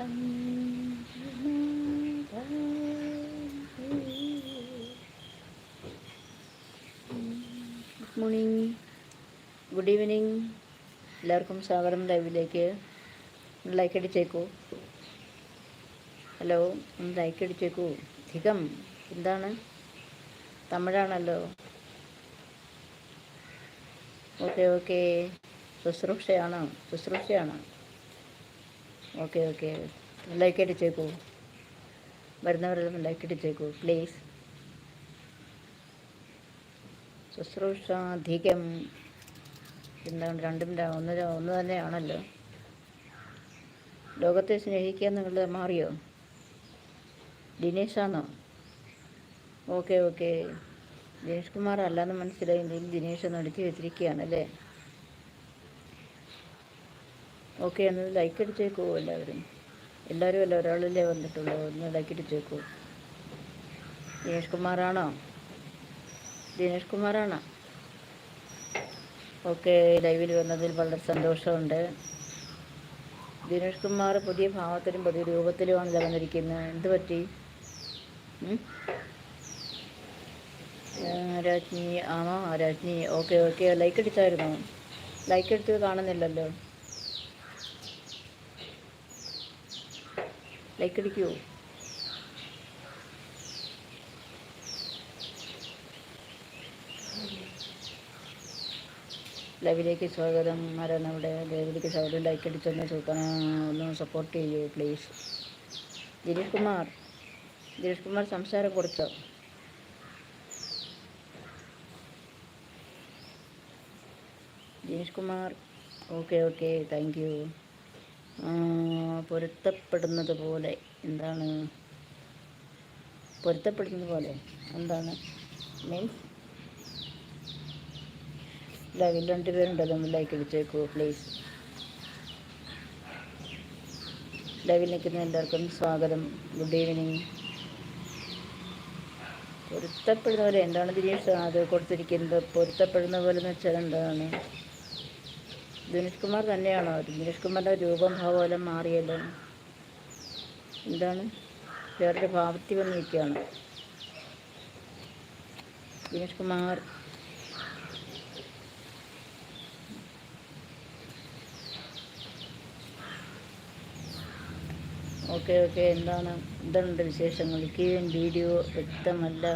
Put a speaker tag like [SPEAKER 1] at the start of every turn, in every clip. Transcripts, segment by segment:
[SPEAKER 1] Good morning good evening എല്ലാവർക്കും സ്വാഗതം. ലൈവിലേക്ക് ലൈക്ക് അടിച്ചേക്കൂ. ഹലോ ഒന്ന് ലൈക്ക് അടിച്ചേക്കൂ. അധികം എന്താണ്? തമിഴാണല്ലോ. ഓക്കെ ഓക്കെ ശുശ്രൂഷയാണോ. ശുശ്രൂഷയാണോ. ഓക്കെ ഓക്കെ ലൈക്ക് അടിച്ചേക്കൂ വരുന്നവരെല്ലാം ലൈക്ക് അടിച്ചേക്കൂ പ്ലീസ് ശുശ്രൂഷാധികം എന്താണ് രണ്ടും ഒന്ന് ഒന്ന് തന്നെയാണല്ലോ. ലോകത്തെ സ്നേഹിക്കുക എന്നുള്ളത് മാറിയോ? ദിനേശാണോ ഓക്കെ ഓക്കെ ദിനേഷ് കുമാർ അല്ലാന്ന് മനസ്സിലായി. ദിനേശ് ഒന്ന് അടുക്കി വെച്ചിരിക്കുകയാണല്ലേ ഓക്കെ ഒന്ന് ലൈക്ക് അടിച്ചേക്കോ എല്ലാവരും. എല്ലാവരും അല്ല ഒരാളല്ലേ വന്നിട്ടുള്ളൂ? ഒന്ന് ലൈക്ക് അടിച്ചേക്കോ. ദിനേഷ് കുമാറാണോ ദിനേഷ് കുമാറാണോ ഓക്കെ ലൈവിൽ വന്നതിൽ വളരെ സന്തോഷമുണ്ട്. ദിനേഷ് കുമാർ പുതിയ ഭാവത്തിലും പുതിയ രൂപത്തിലുമാണ് വന്നിരിക്കുന്നത്. എന്ത് പറ്റി? രാജ്ഞി ആണോ? രാജ്ഞി ഓക്കെ ഓക്കെ ലൈക്ക് അടിച്ചായിരുന്നോ? ലൈക്ക് എടുത്ത് കാണുന്നില്ലല്ലോ. ലൈക്ക് അടിക്കുമോ ലൈവിലേക്ക് സ്വാഗതം. ആരാണ് അവിടെ? ലൈവിലേക്ക് സ്വാഗതം ലൈക്ക് അടിച്ചൊന്ന് സൂപ്പർ ഒന്ന് സപ്പോർട്ട് ചെയ്യൂ പ്ലീസ് ദിനേഷ് കുമാർ ദിനേഷ് കുമാർ സംസാരം കൊടുത്തോ Dinesh Kumar okay okay thank you പൊരുത്തപ്പെടുന്നത് പോലെ എന്താണ്? പൊരുത്തപ്പെടുന്നത് പോലെ എന്താണ്? മീൻസ് ലൈവിൽ രണ്ട് പേരുണ്ടല്ലോ ലൈക്ക് അടിച്ചേക്കൂ പ്ലീസ് ലൈവിൽ നിൽക്കുന്ന എല്ലാവർക്കും സ്വാഗതം. ഗുഡ് ഈവനിങ് പൊരുത്തപ്പെടുന്ന പോലെ എന്താണ് ദിനേഷ് അത് കൊടുത്തിരിക്കുന്നത്? പൊരുത്തപ്പെടുന്ന പോലെ എന്ന് വെച്ചാൽ എന്താണ്? ദിനേഷ് കുമാർ തന്നെയാണോ? ദിനേഷ് കുമാറിന്റെ രൂപം ഭാവമെല്ലാം മാറിയല്ലോ. എന്താണ്? വേറൊരു ഭാവത്തിൽ വന്ന് നിൽക്കുകയാണ് ദിനേഷ് കുമാർ. Okay okay. എന്താണ്? എന്തുണ്ട് വിശേഷങ്ങൾ? കീഴൻ വീഡിയോ വ്യക്തമല്ല.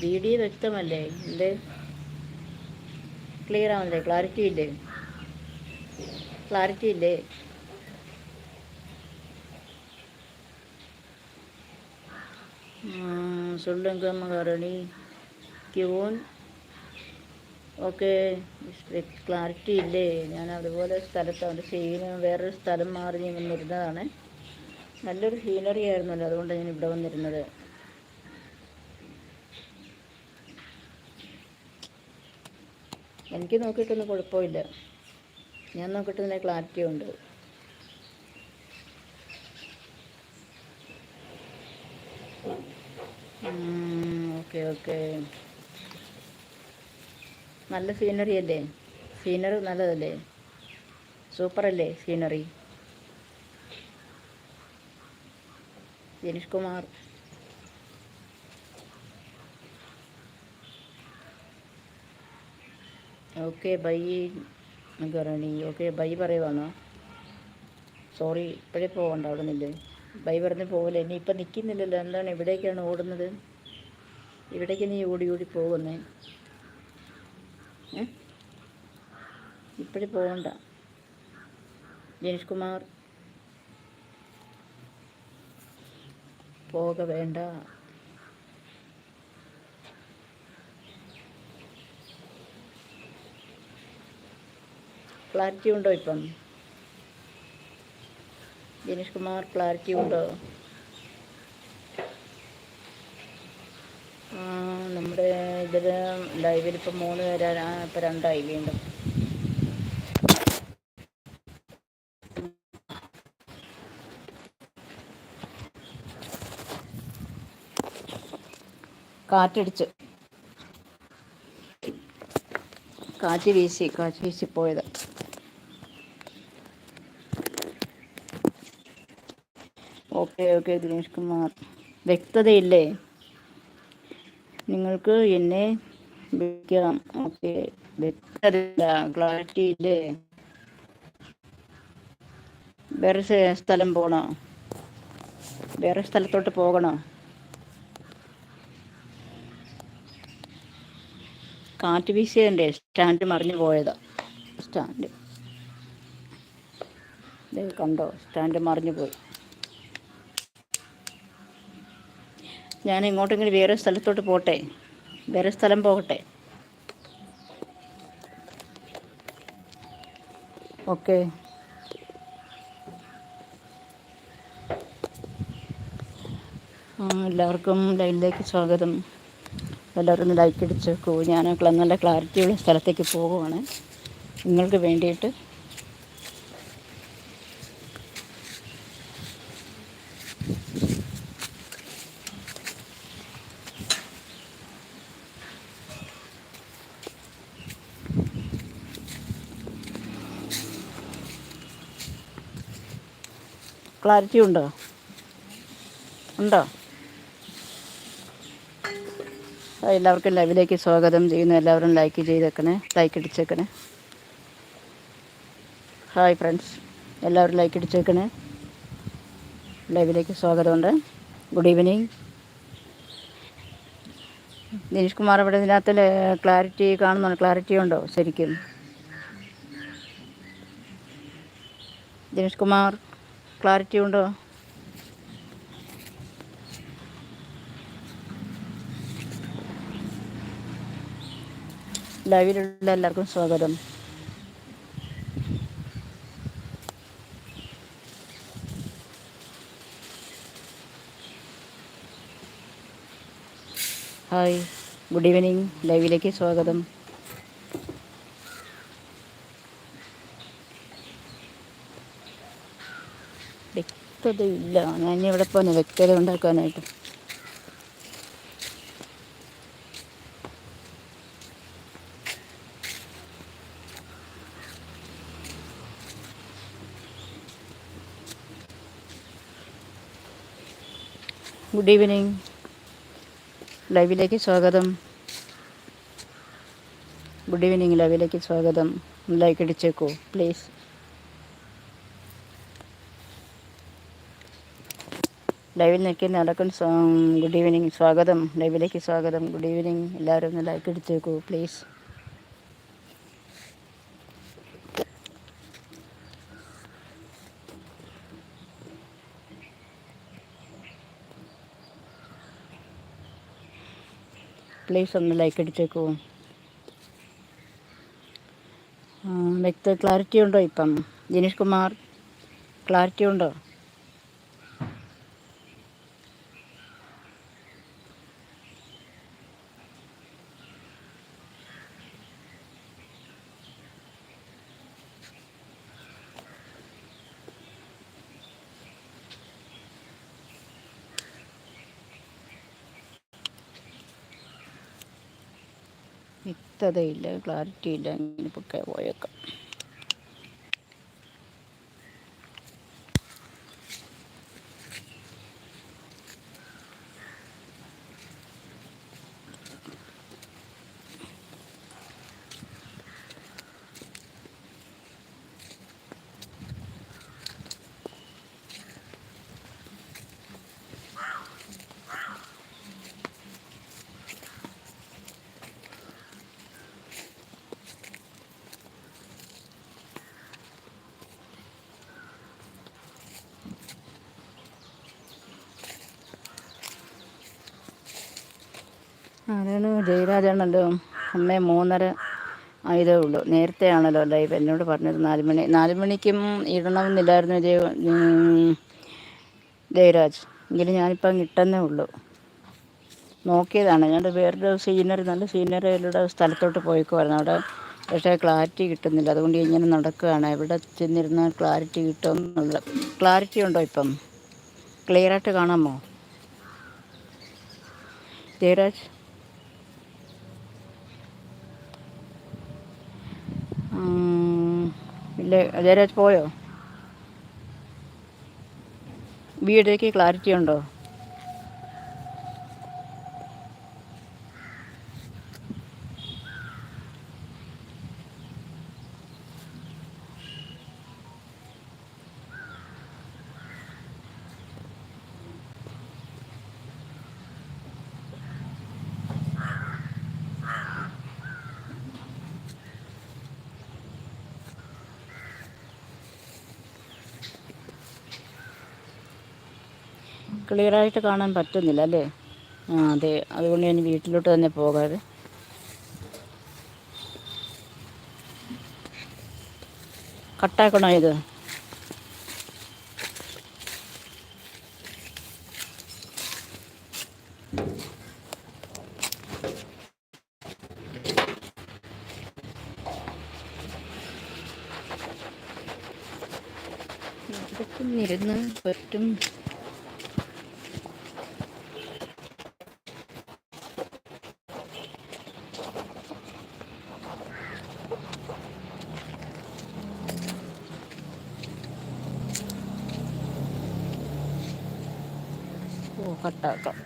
[SPEAKER 1] വീഡിയോ വ്യക്തമല്ലേ? എന്ത്? ക്ലിയർ ആവുന്നില്ലേ? ക്ലാരിറ്റി ഇല്ലേ? ക്ലാരിറ്റി ഇല്ലേ ഉം, சொல்லுங்க மகாராணி ക്യൂൻ ഓക്കെ ക്ലാരിറ്റി ഇല്ലേ ഞാൻ അതുപോലെ സ്ഥലത്ത് അവൻ്റെ സീന് വേറൊരു സ്ഥലം മാറി ഞാൻ വന്നിരുന്നതാണ് നല്ലൊരു സീനറി ആയിരുന്നല്ലോ അതുകൊണ്ടാണ് ഞാൻ ഇവിടെ വന്നിരുന്നത് എനിക്ക് നോക്കിയിട്ടൊന്നും കുഴപ്പമില്ല ഞാൻ നോക്കിയിട്ട് നല്ല ക്ലാരിറ്റി ഉണ്ട് ഓക്കെ ഓക്കെ നല്ല സീനറി അല്ലേ? സീനറി നല്ലതല്ലേ? സൂപ്പർ അല്ലേ scenery Janeesh Kumar. Okay bye ഗറണി okay bye പറയുവാണോ സോറി ഇപ്പോഴേ പോകണ്ട അവിടെ നിന്നില്ലേ ബൈ പറഞ്ഞ് പോകില്ല ഇനി ഇപ്പം നിൽക്കുന്നില്ലല്ലോ. എന്താണ് എവിടേക്കാണ് ഓടുന്നത്? ഇവിടേക്ക് നീ ഓടി ഓടി പോകുന്നേ. ഇപ്പോഴും പോകണ്ട ജനീഷ് കുമാർ പോക വേണ്ട. ക്ലാരിറ്റി ഉണ്ടോ ഇപ്പം? ജനീഷ് കുമാർ ക്ലാരിറ്റി ഉണ്ടോ? നമ്മുടെ ഇതിൽ ലൈവിൽ ഇപ്പം മൂന്ന് പേരാ ഇപ്പം രണ്ടായി വീണ്ടും കാറ്റടിച്ച്. കാറ്റ് വീശി കാറ്റ് വീശി പോയത്. ഓക്കെ ഓക്കെ ദിനേഷ് കുമാർ വ്യക്തതയില്ലേ? നിങ്ങൾക്ക് എന്നെ വിളിക്കാം. ഓക്കെ. വ്യക്തത ക്ലാരിറ്റി ഇല്ലേ? വേറെ സ്ഥലം പോണോ? വേറെ സ്ഥലത്തോട്ട് പോകണോ? കാറ്റ് വീശിയതിന്റെ സ്റ്റാൻഡ് മറിഞ്ഞു പോയതാ. സ്റ്റാൻഡ്. കണ്ടോ? സ്റ്റാൻഡ് മറിഞ്ഞു പോയി. ഞാൻ ഇങ്ങോട്ടെങ്കിലും വേറെ സ്ഥലത്തോട്ട് പോട്ടെ. വേറെ സ്ഥലം പോകട്ടെ. ഓക്കെ. എല്ലാവർക്കും ലൈനിലേക്ക് സ്വാഗതം. എല്ലാവരും ലൈക്ക് അടിച്ചു ഞാൻ നല്ല ക്ലാരിറ്റിയുള്ള സ്ഥലത്തേക്ക് പോവുകയാണ്. നിങ്ങൾക്ക് വേണ്ടിയിട്ട് ക്ലാരിറ്റി ഉണ്ടോ? ഉണ്ടോ? എല്ലാവർക്കും ലൈവിലേക്ക് സ്വാഗതം. ചെയ്യുന്നു എല്ലാവരും ലൈക്ക് ചെയ്തേക്കണേ ലൈക്ക് അടിച്ചേക്കണേ ഹായ് ഫ്രണ്ട്സ് എല്ലാവരും ലൈക്ക് ഇടിച്ചേക്കണേ. ലൈവിലേക്ക് സ്വാഗതമുണ്ട്. ഗുഡ് ഈവനിങ് ദിനേഷ് കുമാർ ഇവിടെ ഇതിനകത്ത് ക്ലാരിറ്റി കാണുന്നുണ്ട്. ക്ലാരിറ്റി ഉണ്ടോ? ശരിക്കും. ദിനേഷ് കുമാർ. ക്ലാരിറ്റി ഉണ്ടോ? ലൈവിലുള്ള എല്ലാവർക്കും സ്വാഗതം. ഹായ് ഗുഡ് ഈവനിങ് ലൈവിലേക്ക് സ്വാഗതം. വ്യക്തതയില്ല ഞാൻ ഇവിടെ പോന്നെ. വ്യക്തത ഉണ്ടാക്കാനായിട്ട് ഗുഡ് ഈവനിങ് ലൈവിലേക്ക് സ്വാഗതം. ഗുഡ് ഈവനിങ് ലൈവിലേക്ക് സ്വാഗതം. ലൈക്ക് അടിച്ചേക്കോ പ്ലീസ് ലൈവിൽ നിൽക്കുന്ന നടക്കും ഗുഡ് ഈവനിങ് സ്വാഗതം. ലൈവിലേക്ക് സ്വാഗതം. ഗുഡ് ഈവനിങ് എല്ലാവരും ഒന്ന് ലൈക്ക് എടുത്തേക്കൂ പ്ലീസ് പ്ലീസ് ഒന്ന് ലൈക്ക് അടിച്ചേക്കൂ വ്യക്ത ക്ലാരിറ്റി ഉണ്ടോ ഇപ്പം? ജിനീഷ് കുമാർ ക്ലാരിറ്റി ഉണ്ടോ? വ്യക്തതയില്ല ക്ലാരിറ്റി ഇല്ല ഇങ്ങനെ പൊക്കെ പോയേക്കാം. അതാണ് ജയരാജാണല്ലോ അമ്മേ മൂന്നര ആയതേ ഉള്ളൂ. നേരത്തെ ആണല്ലോ ലൈവ് എന്നോട് പറഞ്ഞത് നാല് മണി. നാല് മണിക്കും ഇടണമെന്നില്ലായിരുന്നു ജയ ജയരാജ്. എങ്കിലും അങ്ങ് ഇട്ടെന്നേ ഉള്ളൂ. നോക്കിയതാണ്. ഞാൻ വേറൊരു സീനറി നല്ല സീനറിയിലൂടെ സ്ഥലത്തോട്ട് പോയിക്കുമായിരുന്നു അവിടെ പക്ഷേ ക്ലാരിറ്റി കിട്ടുന്നില്ല. അതുകൊണ്ട് ഇങ്ങനെ നടക്കുകയാണ്. എവിടെ ചെന്നിരുന്നാൽ ക്ലാരിറ്റി കിട്ടുമെന്നുള്ള ക്ലാരിറ്റി ഉണ്ടോ ഇപ്പം? ക്ലിയറായിട്ട് കാണാമോ? ജയരാജ്? ഇല്ല ജയരാജ് പോയോ? വീഡിയോയ്ക്ക് ക്ലാരിറ്റി ഉണ്ടോ? ക്ലിയറായിട്ട് കാണാൻ പറ്റുന്നില്ല അല്ലേ? ആ അതെ. അതുകൊണ്ട് ഞാൻ വീട്ടിലോട്ട് തന്നെ പോകാതെ കട്ടാക്കണോ ഇത്? ഇരുന്ന് പറ്റും. കട്ടാക്കാം.